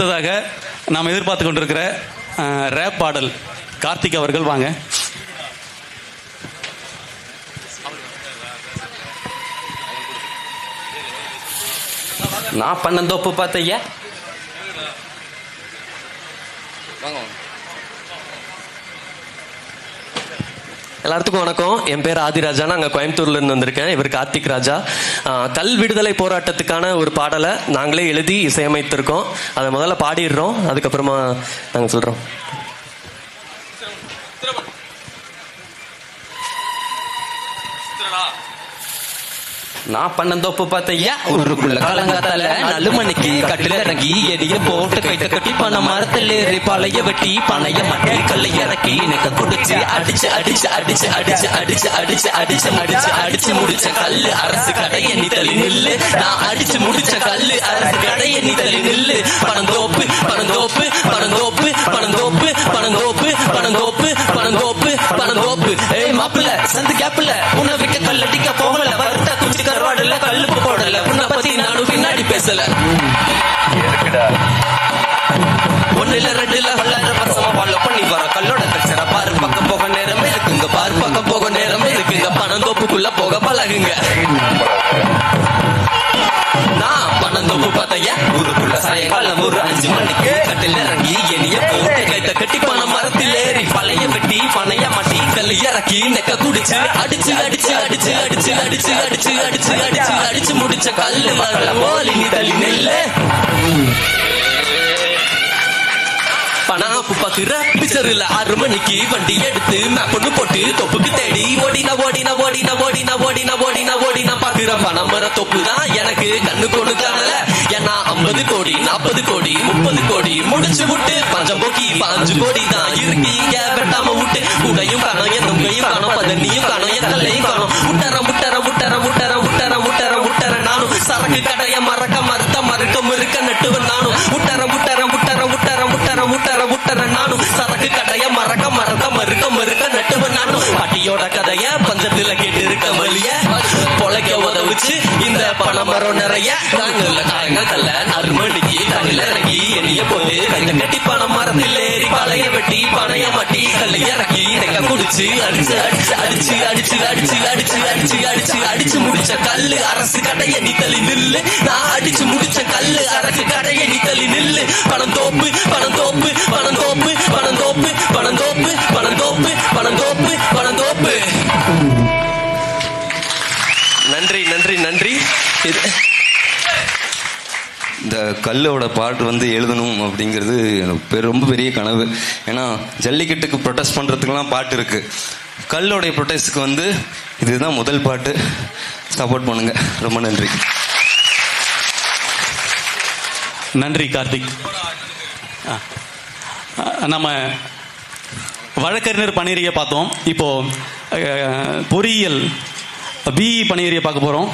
அடுத்ததாக நாம் எதிர்பார்த்து கொண்டிருக்கிற ரேப் பாடல் கார்த்திக் அவர்கள் வாங்க. நான் பண்ண தோப்பு பார்த்தையா எல்லாத்துக்கும் வணக்கம். என் பேர் ஆதிராஜா நாங்கள் கோயம்புத்தூர்ல இருந்து வந்திருக்கேன். இவர் கார்த்திக் ராஜா. கல் விடுதலை போராட்டத்துக்கான ஒரு பாடலை நாங்களே எழுதி இசையமைத்திருக்கோம். அதை முதல்ல பாடிடுறோம். அதுக்கப்புறமா நாங்கள் சொல்கிறோம் நான் பண்ண தோப்பு பார்த்தையா? ஊருக்குள்ள காலங்காத்தால நாலு மணிக்கு கட்டில இறங்கி எடிய போட்டு கைத்த கட்டி பண மரத்துல ஏறி பழைய வெட்டி பனைய மட்டி கல்லை இறக்கி எனக்கு குடிச்சு அடிச்சு அடிச்சு அடிச்சு அடிச்சு அடிச்சு அடிச்சு அடிச்சு அடிச்சு அடிச்சு முடிச்ச கல்லு அரசு கடையை எண்ணி தள்ளி நில்லு. நான் அடிச்சு முடிச்ச கல்லு அரசு கடைய எண்ணி தள்ளி நில்லு. பணந்தோப்பு பணந்தோப்பு பணந்தோப்பு பணந்தோப்பு பணந்தோப்பு பணந்தோப்பு பணந்தோப்பு பணந்தோப்பு ஏய் மாப்பிள்ள சந்து கேப்பிள்ள கல்லுப்பு போடல. உன்னை பத்தி நானும் பின்னாடி பேசல. ஒண்ணுல ரெண்டுல பல்லாயிரம் வருஷமா ஃபாலோ பண்ணி வர கல்லோட கல்ச்சரா பாரு பக்கம் போக நேரம் இருக்குங்க பாரு பக்கம் போக நேரம் இருக்குங்க பணந்தோப்புக்குள்ள போக பழகுங்க. நான் பணந்தோப்பு பார்த்தையா ஊருக்குள்ள சாயங்காலம் ஒரு அஞ்சு மணிக்கு கட்டில் இறங்கி போட்டு கைத்த கட்டி பணம் மரத்தில் ஏறி பழைய வெட்டி பனைய மட்டி இறக்கி நெக்க குடிச்சு அடிச்சு அடிச்சு அடிச்சு அடிச்சு அடிச்சு அடிச்சு அடிச்சு அடிச்சு அடிச்சு முடிச்ச கல்லு வரல போலி நீ தள்ளி நெல்லு. பணாப்பு பக்குற பிச்சருல ஆறு மணிக்கு வண்டி எடுத்து மேப்பொண்ணு போட்டு தொப்புக்கு தேடி ஓடின ஓடின ஓடின ஓடின ஓடின ஓடின ஓடின பாக்குற பணம் தொப்பு தான் எனக்கு கண்ணு கொண்டு காணல. ஏன்னா ஐம்பது கோடி நாற்பது கோடி முப்பது கோடி முடிச்சு விட்டு பஞ்சம் போக்கி பாஞ்சு கோடி தான் இருக்கீங்க வெட்டாம விட்டு கதைய பஞ்சத்துல கேட்டு இருக்க வழிய பொழைக்க உதவுச்சு. இந்த பணமரம் நிறைய. நாங்கள்ல காலங்கள்ல நறுமணிக்கு தண்ணில இறங்கி எண்ணிய போது கைத்த கட்டி பணம் மரத்தில் ஏறி பழைய வெட்டி பணைய மட்டி கல்ல இறக்கி நெக்க குடிச்சு அடிச்சு அடிச்சு அடிச்சு அடிச்சு அடிச்சு அடிச்சு அடிச்சு அடிச்சு அடிச்சு முடிச்ச கல்லு. அரசு கடைய நீ தள்ளி நில்லு. நான் அடிச்சு முடிச்ச கல்லு. அரசு கடைய நீ தள்ளி நில்லு. பணம் தோப்பு பணம் தோப்பு பணம் தோப்பு பணம் தோப்பு பணம் தோப்பு பணம் தோப்பு பணம் தோப்பு. நன்றி நன்றி நன்றி. இது இந்த கல்லோட பாட்டு வந்து எழுதணும் அப்படிங்கிறது ரொம்ப பெரிய கனவு. ஏன்னா ஜல்லிக்கட்டுக்கு ப்ரொடெஸ்ட் பண்ணுறதுக்குலாம் பாட்டு இருக்கு. கல்லோடைய ப்ரொடெஸ்ட்டுக்கு வந்து இதுதான் முதல் பாட்டு. சப்போர்ட் பண்ணுங்க. ரொம்ப நன்றி. நன்றி கார்த்திக். நம்ம வழக்கறிஞர் பணியறிய பார்த்தோம். இப்போ அஹ், பொறியியல் பிஇ பணியறிய பார்க்க போகிறோம்